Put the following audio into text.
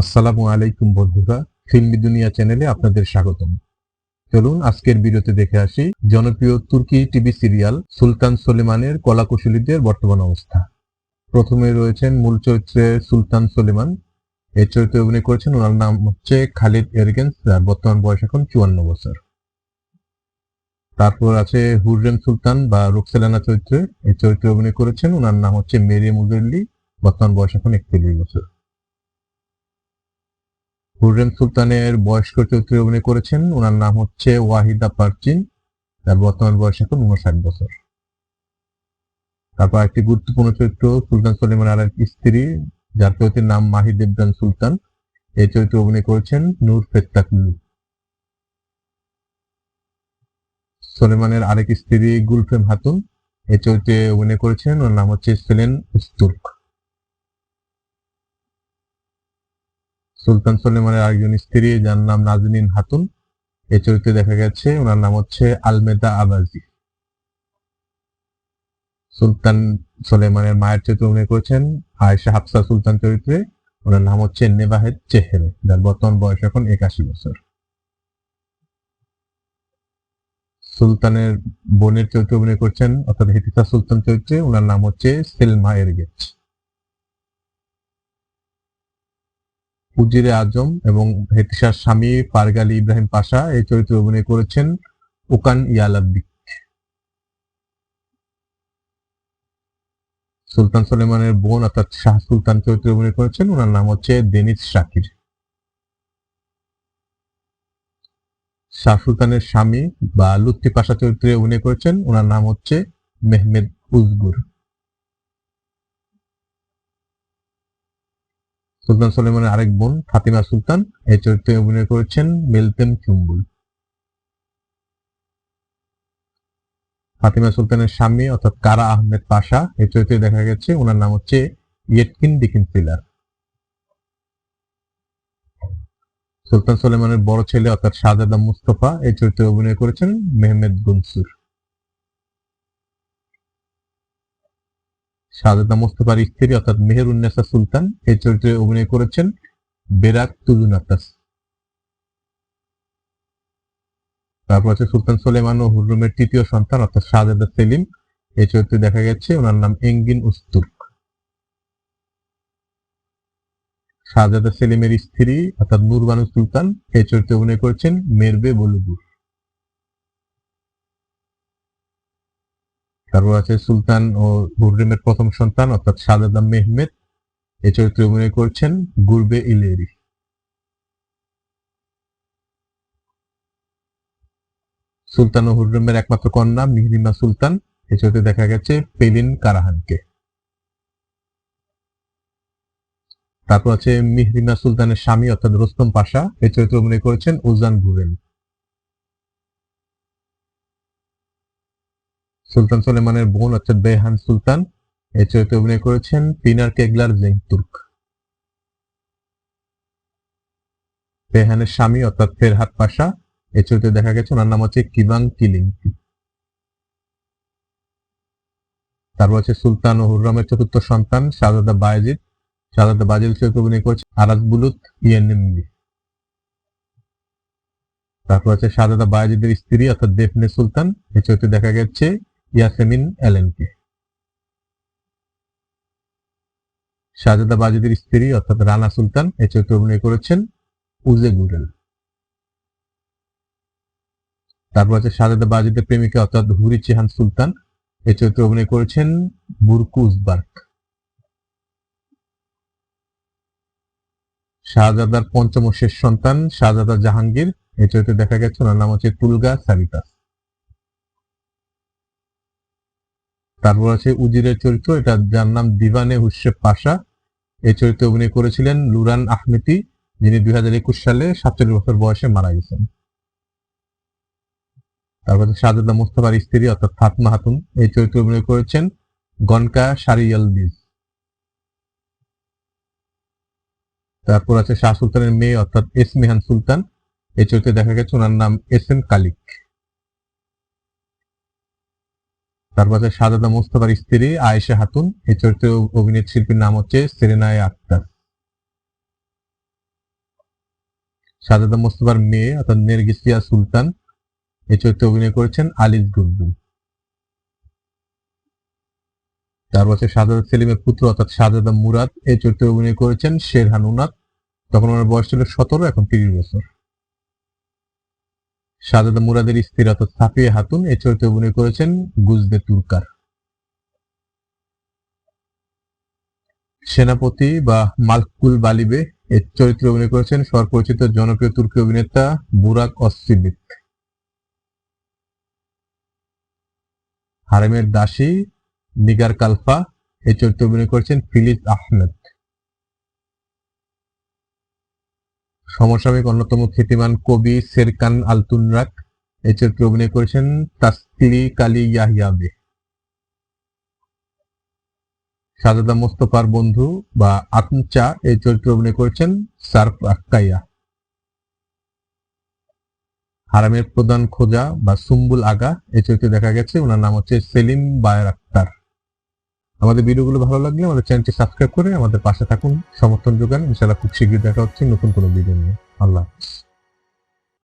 আসসালামু আলাইকুম বন্ধুরা, ফিল্মি দুনিয়া চ্যানেলে আপনাদের স্বাগতম। চলুন আজকের ভিডিওতে দেখে আসি জনপ্রিয় তুর্কি টিভি সিরিয়াল সুলতান সলেমানের কলাকুশলীদের বর্তমান অবস্থা। প্রথমে রয়েছেন মূল চরিত্রে সুলতান সলেমান। এই চরিত্রে অভিনয় করেছেন, ওনার নাম হচ্ছে খালিদ এরগেন্স, যার বর্তমান বয়স এখন চুয়ান্ন বছর। তারপর আছে হুররেম সুলতান বা রোকসেলানা চরিত্রে। এই চরিত্রে অভিনয় করেছেন, ওনার নাম হচ্ছে মেরিয়াম উজল্লি বর্তমান বয়স এখন একচল্লিশ বছর। হুররেম সুলতানের বয়স্ক চরিত্রে অভিনয় করেছেন। ওনার নাম হচ্ছে ওয়াহিদা পারচিন তার বর্তমান বয়স এখন উনষাট বছর। তারপর একটি গুরুত্বপূর্ণ চরিত্র সুলতান সলিমান আলার স্ত্রী, যার চরিত্রের নাম মাহি দেবদান সুলতান। এই চরিত্রে অভিনয় করেছেন নূর ফেত্তাকুল্লু সলেমানের আরেক স্ত্রী গুলফেম হাতুন এই চরিত্রে অভিনয় করেছেন। ওর নাম হচ্ছে সেলেন উস্তুর্ক। সুলতান সলেমানের আরেকজন স্ত্রী, যার নাম নাজনীন হাতুন। এই চরিত্রে দেখা গেছে, ওনার নাম হচ্ছে আলমেদা আবাজি। সুলতান সলেমানের মায়ের চরিত্রে অভিনয় করেছেন আয়েশা হাফসা সুলতান চরিত্রে। ওনার নাম হচ্ছে নেবাহেদ চেহেরে, যার বর্তমান বয়স এখন একাশি বছর। সুলতানের বোনের চরিত্রে অভিনয় করছেন, অর্থাৎ হেতিসা সুলতান চরিত্রে, ওনার নাম হচ্ছে সেলমা এরগেচ উজিরে আজম এবং হেতিসার স্বামী পারগালি ইব্রাহিম পাশা এই চরিত্রে অভিনয় করেছেন ওকান ইয়ালাব্বিক সুলতান সলেমানের বোন অর্থাৎ শাহ সুলতান চরিত্রে অভিনয় করেছেন ওনার নাম হচ্ছে দেনিস শাকির। শাহ সুলতানের স্বামী বা লুত্তি পাশা চরিত্রে অভিনয় করেছেন ওনার নাম হচ্ছে মেহমেদ উজগুর। সুলতান সলেমানের আরেক বোন ফাতিমা সুলতান এই চরিত্রে অভিনয় করেছেন মেলতেম চুম্বুল। ফাতিমা সুলতানের স্বামী অর্থাৎ কারা আহমেদ পাশা, এই চরিত্রে দেখা গেছে, ওনার নাম হচ্ছে ইয়েটকিন ডিকিন সিলার সুলতান সলেমানের বড় ছেলে অর্থাৎ শাহজাদা মুস্তফা এই চরিত্রে অভিনয় করেছেন মেহমেদ গুনসুর। শাহজাদা মুস্তফার স্ত্রী অর্থাৎ মেহেরুন্নেসা সুলতান এই চরিত্রে অভিনয় করেছেন বেরাক তুজুনাতাস তারপর আছে সুলতান সোলেমান ও হুররুমের তৃতীয় সন্তান অর্থাৎ শাহজাদা সেলিম। এই চরিত্রে দেখা গেছে ওনার নাম এঙ্গিন উস্তুর্ক শাহজাদা সেলিমের স্ত্রী অর্থাৎ নুরবানু সুলতান এই চরিত্রে অভিনয় করেছেন মেরবে বলুগুর তারপর আছে সুলতান ও হুররিমের প্রথম সন্তান, অর্থাৎ শাহজাদা মেহমেদ, এ চরিত্রে অভিনয় করছেন গুরবে ইলেরি। সুলতান ও হুররিমের একমাত্র কন্যা মিহরিমা সুলতান এই চরিত্রে দেখা গেছে পেলিন কারাহানকে। তারপর আছে মিহরিমা সুলতানের স্বামী, অর্থাৎ রোস্তম পাশা এই চরিত্রে অভিনয় করেছেন উজান গুরেন সুলতান সলেমানের বোন অর্থাৎ বেহান সুলতান এই চরিত্রে অভিনয় করেছেন পিনার কেগলার জেংতুর্ক বেহানের স্বামী অর্থাৎ ফেরহাত পাশা এই চরিত্রে দেখা গেছে, ওনার নাম হচ্ছে কিবাং কিলিং। তারপর আছে সুলতান ও হুররামের চতুর্থ সন্তান, শাহজাদা বায়েজিদ। শাহজাদা বাজিল চরিত্রে অভিনয় করছে আরাজ বুলুত ইয়েনেমনি তারপর আছে শাহজাদা বায়াজিদের স্ত্রী অর্থাৎ দেফনে সুলতান এই চরিত্রে দেখা গেছে ইয়াসেমিন এলেনকে শাহজাদা বাজিদের স্ত্রী, অর্থাৎ রানা সুলতান এই চরিত্রে অভিনয় করেছেন উজে গুরেল। তারপর আছে শাহজাদা বাজিদের প্রেমিকা, অর্থাৎ হুরি চেহান সুলতান এই চরিত্রে অভিনয় করেছেন বুরকু উজবার্ক। শাহজাদার পঞ্চম শেষ সন্তান শাহজাদা জাহাঙ্গীর এই চরিত্রে দেখা গেছে, ওনার নাম হচ্ছে তুলগা সারিতাস। তারপর আছে উজিরের চরিত্র, এটা যার নাম দিভানে হুসেব পাশা। এই চরিত্রে অভিনয় করেছিলেন লুরান আহমেতি যিনি দুই হাজার একুশ সালে সাতচল্লিশ বছর বয়সে মারা গেছেন। তারপর শাহজাদা মোস্তফার স্ত্রী, অর্থাৎ ফাতমা হাতুন এই চরিত্রে অভিনয় করেছেন গনকা সারিয়াল বিজ তারপর আছে শাহ সুলতানের মেয়ে, অর্থাৎ এসমিহান সুলতান। এই চরিত্রে দেখা গেছে ওনার নাম এস এম কালিক। তারপর আছে শাহজাদা মোস্তফার স্ত্রী আয়েশা হাতুন। এই চরিত্রে অভিনেত্রী শিল্পীর নাম হচ্ছে সেরেনায় আক্তার। সাজাদা মোস্তফার মেয়ে অর্থাৎ নেরগিসিয়া সুলতান এই চরিত্রে অভিনয় করেছেন আলিজ গুলদুম তারপর হচ্ছে শাহজাদা সেলিমের পুত্র অর্থাৎ শাহজাদা মুরাদ এই চরিত্রে অভিনয় করেছেন শেরহান উনাদ। তখন ওনার বয়স ছিল সতেরো, এখন তিরিশ বছর। শাহজাদা মুরাদের স্ত্রী অর্থাৎ সাফিয়া হাতুন এই চরিত্রে অভিনয় করেছেন গুজদে তুর্কার। সেনাপতি বা মালকুল বালিবে এর চরিত্রে অভিনয় করেছেন সর্বপরিচিত জনপ্রিয় তুর্কি অভিনেতা বুরাক অসিবিক হারেমের দাসী নিগার কালফা এই চরিত্রে অভিনয় করেছেন ফিলিজ আহমেদ। সমসাময়িক অন্যতম খ্যাতিমান কবি সেরকান আলতুনরাক এই চরিত্রে অভিনয় করেছেন তাসকিলি কালি ইয়াহিয়াবে সাজাদা মোস্তফার বন্ধু বা আতমচা এই চরিত্রে অভিনয় করেছেন সার্ফ আক্কাইয়া। হারামের প্রধান খোঁজা বা সুম্বুল আগা এই চরিত্রে দেখা গেছে, ওনার নাম হচ্ছে সেলিম বায়ার আক্তার। আমাদের ভিডিওগুলো ভালো লাগলে আমাদের চ্যানেলটি সাবস্ক্রাইব করে আমাদের পাশে থাকুন, সমর্থন যোগান। ইনশাআল্লাহ খুব শীঘ্রই দেখা হচ্ছে নতুন কোনো ভিডিও নিয়ে। আল্লাহ হাফিজ।